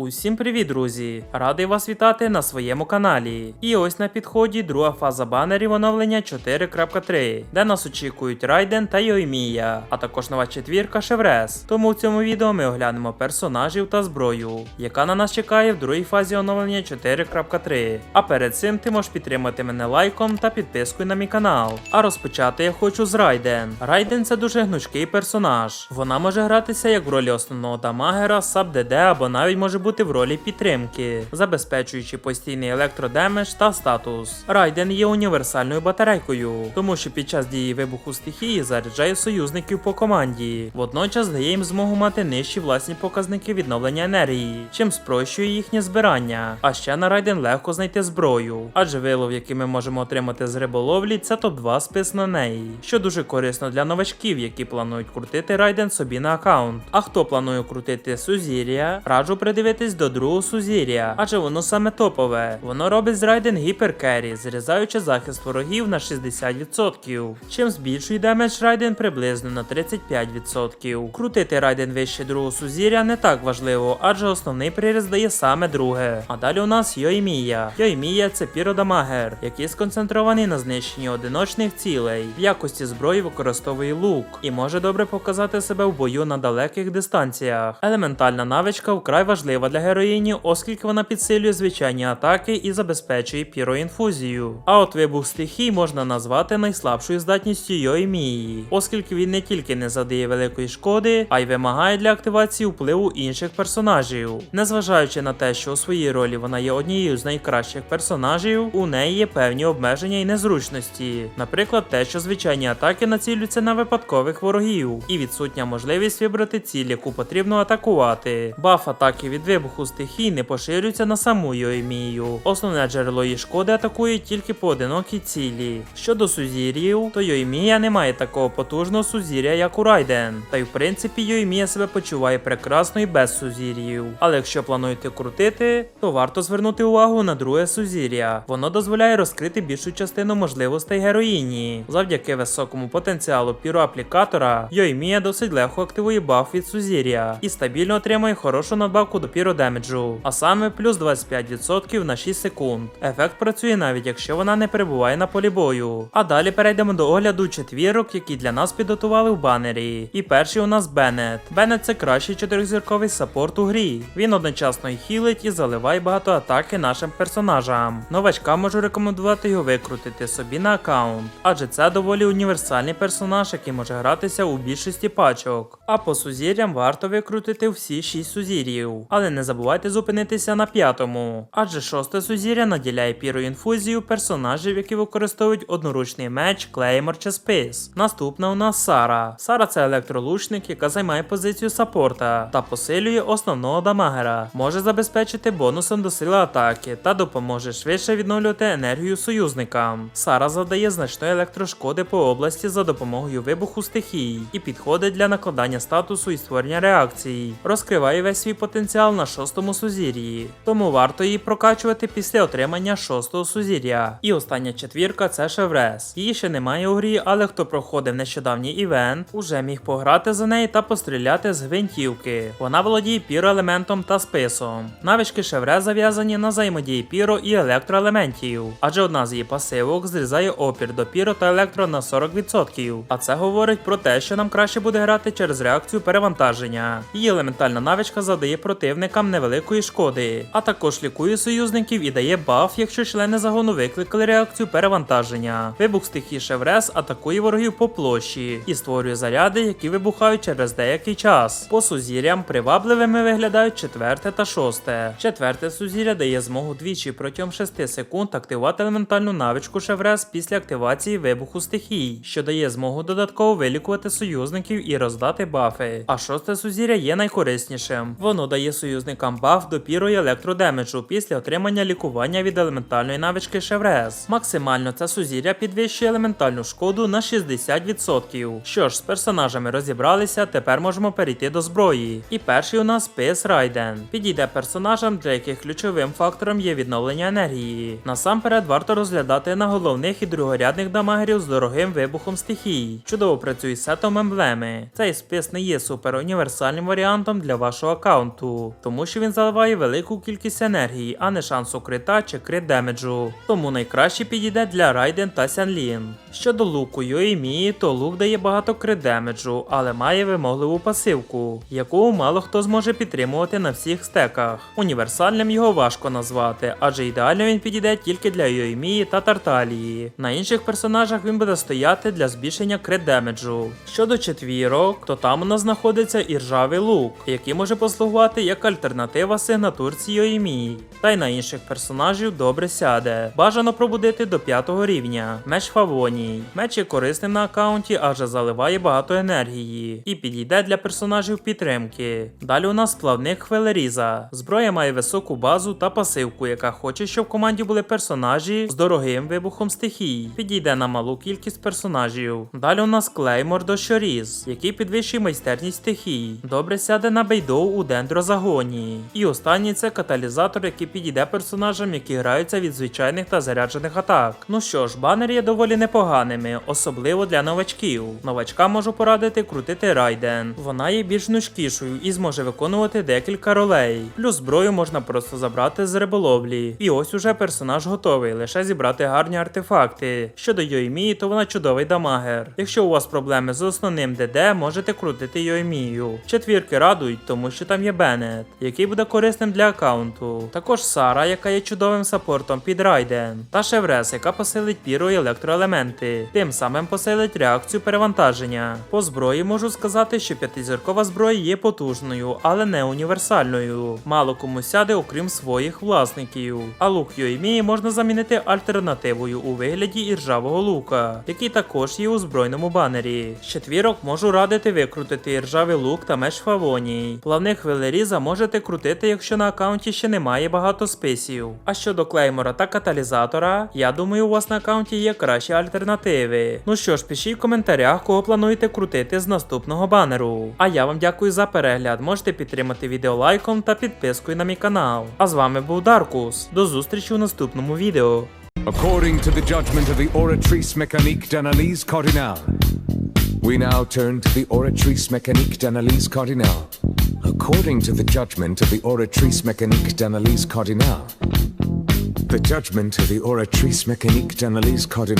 Усім привіт, друзі! Радий вас вітати на своєму каналі. І ось на підході друга фаза банерів оновлення 4.3, де нас очікують Райден та Йоймія, а також нова четвірка Шеврес. Тому в цьому відео ми оглянемо персонажів та зброю, яка на нас чекає в другій фазі оновлення 4.3. А перед цим ти можеш підтримати мене лайком та підпискою на мій канал. А розпочати я хочу з Райден. Райден це дуже гнучкий персонаж. Вона може гратися як в ролі основного дамагера, саб ДД або навіть може бути в ролі підтримки, забезпечуючи постійний електродемедж та статус. Райден є універсальною батарейкою, тому що під час дії вибуху стихії заряджає союзників по команді, водночас дає їм змогу мати нижчі власні показники відновлення енергії, чим спрощує їхнє збирання. А ще на Райден легко знайти зброю, адже вилов, який ми можемо отримати з риболовлі, це топ-2 спис на неї, що дуже корисно для новачків, які планують крутити Райден собі на аккаунт. А хто планує крутити Сузір'я, раджу придивитись до другого Сузір'я, адже воно саме топове. Воно робить з Райден гіперкері, зрізаючи захист ворогів на 60%, чим збільшує демедж Райден приблизно на 35%. Крутити Райден вище другого Сузір'я не так важливо, адже основний приріст дає саме друге. А далі у нас Йоймія. Йоймія це піродамагер, який сконцентрований на знищенні одиночних цілей. В якості зброї використовує лук і може добре показати себе в бою на далеких дистанціях. Елементальна навичка вкрай важлива для героїні, оскільки вона підсилює звичайні атаки і забезпечує піроінфузію. А от вибух стихій можна назвати найслабшою здатністю Йоймії, оскільки він не тільки не задає великої шкоди, а й вимагає для активації впливу інших персонажів. Незважаючи на те, що у своїй ролі вона є однією з найкращих персонажів, у неї є певні обмеження і незручності. Наприклад, те, що звичайні атаки націлюються на випадкових ворогів, і відсутня можливість вибрати ціль, яку потрібно атакувати. Баф атаки від вибуху стихій не поширюється на саму Йоймію. Основне джерело її шкоди атакує тільки поодинокі цілі. Щодо сузір'їв, то Йоймія не має такого потужного сузір'я, як у Райден. Та й в принципі Йоймія себе почуває прекрасно і без сузір'їв. Але якщо плануєте крутити, то варто звернути увагу на друге сузір'я. Воно дозволяє розкрити більшу частину можливостей героїні. Завдяки високому потенціалу піроаплікатора, Йоймія досить легко активує баф від сузір'я і стабільно отримує хорошу надбавку до піродемеджу, а саме плюс 25% на 6 секунд. Ефект працює навіть якщо вона не перебуває на полі бою. А далі перейдемо до огляду четвірок, які для нас підготували в банері. І перший у нас Беннет. Беннет це кращий чотиризірковий саппорт у грі. Він одночасно і хілить і заливає багато атаки нашим персонажам. Новачкам можу рекомендувати його викрутити собі на аккаунт, адже це доволі універсальний персонаж, який може гратися у більшості пачок. А по сузір'ям варто викрутити всі 6 сузір'їв. Але не забувайте зупинитися на п'ятому, адже шосте сузір'я наділяє піроінфузію персонажів, які використовують одноручний меч, клеймор чи спис. Наступна у нас Сара. Сара це електролучник, яка займає позицію саппорта та посилює основного дамагера. Може забезпечити бонусом до сили атаки та допоможе швидше відновлювати енергію союзникам. Сара завдає значної електрошкоди по області за допомогою вибуху стихій і підходить для накладання статусу і створення реакцій. Розкриває весь свій потенціал на шостому сузір'ї, тому варто її прокачувати після отримання шостого сузір'я. І остання четвірка це Шеврес. Її ще немає у грі, але хто проходив нещодавній івент, уже міг пограти за неї та постріляти з гвинтівки. Вона володіє піроелементом та списом. Навички Шеврес зав'язані на взаємодії піро і електроелементів, адже одна з її пасивок зрізає опір до піро та електро на 40%. А це говорить про те, що нам краще буде грати через реакцію перевантаження. Її елементальна навичка завдає противникам невеликої шкоди, а також лікує союзників і дає баф, якщо члени загону викликали реакцію перевантаження. Вибух стихії Шеврес атакує ворогів по площі і створює заряди, які вибухають через деякий час. По сузір'ям привабливими виглядають четверте та шосте. Четверте сузір'я дає змогу двічі протягом 6 секунд активувати елементальну навичку Шеврес після активації вибуху стихій, що дає змогу додатково вилікувати союзників і роздати бафи. А шосте сузір'я є найкориснішим. Воно дає союзникам баф до електродемеджу після отримання лікування від елементальної навички Шеврес. Максимально це сузір'я підвищує елементальну шкоду на 60%. Що ж, з персонажами розібралися, тепер можемо перейти до зброї. І перший у нас Спис Райден. Підійде персонажам, для яких ключовим фактором є відновлення енергії. Насамперед варто розглядати на головних і другорядних дамагерів з дорогим вибухом стихій. Чудово працює з сетом емблеми. Цей спис не є супер універсальним варіантом для вашого аккаунту, тому що він заливає велику кількість енергії, а не шансу крита чи крит демеджу. Тому найкраще підійде для Райден та Сянлін. Щодо луку Йоїмії, то лук дає багато крит демеджу, але має вимогливу пасивку, яку мало хто зможе підтримувати на всіх стеках. Універсальним його важко назвати, адже ідеально він підійде тільки для Йоїмії та Тарталії. На інших персонажах він буде стояти для збільшення крит демеджу. Щодо четвірок, то там у нас знаходиться і ржавий лук, який може послугувати як альтернатива сигнатурці Йоїмії. Та й на інших персонажів добре сяде. Бажано пробудити до п'ятого рівня. Меч Фавоній. Меч є корисним на аккаунті, адже заливає багато енергії і підійде для персонажів підтримки. Далі у нас плавник Хвелеріза. Зброя має високу базу та пасивку, яка хоче, щоб в команді були персонажі з дорогим вибухом стихій. Підійде на малу кількість персонажів. Далі у нас Клеймор Дощоріз, який підвищує майстерність стихій. Добре сяде на бейдоу у дендрозагоні. І останній це каталізатор, який підійде персонажам, які граються від звичайних та заряджених атак. Ну що ж, банери є доволі непоганими, особливо для новачків. Новачкам можу порадити крутити Райден. Вона є більш нучкішою і зможе виконувати декілька ролей. Плюс зброю можна просто забрати з риболовлі. І ось уже персонаж готовий, лише зібрати гарні артефакти. Щодо Йоймії, то вона чудовий дамагер. Якщо у вас проблеми з основним ДД, можете крутити Йоймію. Четвірки радують, тому що там є Беннет, який буде корисним для аккаунту. Також Сара, яка є чудовим саппортом під Райден, та Шеврес, яка посилить піро і електроелементи, тим самим посилить реакцію перевантаження. По зброї можу сказати, що п'ятизіркова зброя є потужною, але не універсальною. Мало кому сяде, окрім своїх власників. А лук Йоймії можна замінити альтернативою у вигляді іржавого лука, який також є у збройному банері. З четвірок можу радити викрутити іржавий лук та меч Фавоній. Плавних велеріза можете крутити, якщо на аккаунті ще немає багато списів. А щодо клеймора та каталізатора, я думаю, у вас на аккаунті є кращі альтернативи. Ну що ж, пишіть в коментарях, кого плануєте крутити з наступного банеру. А я вам дякую за перегляд. Можете підтримати відео лайком та підпискою на мій канал. А з вами був Даркус. До зустрічі у наступному відео. According to the judgment of the oratrice mécanique d'analyse cardinale, we now turn to the oratrice mécanique d'analyse cardinale. According to the judgment of the oratrice mécanique d'analyse cardinale, the judgment of the oratrice mécanique d'analyse cardinale.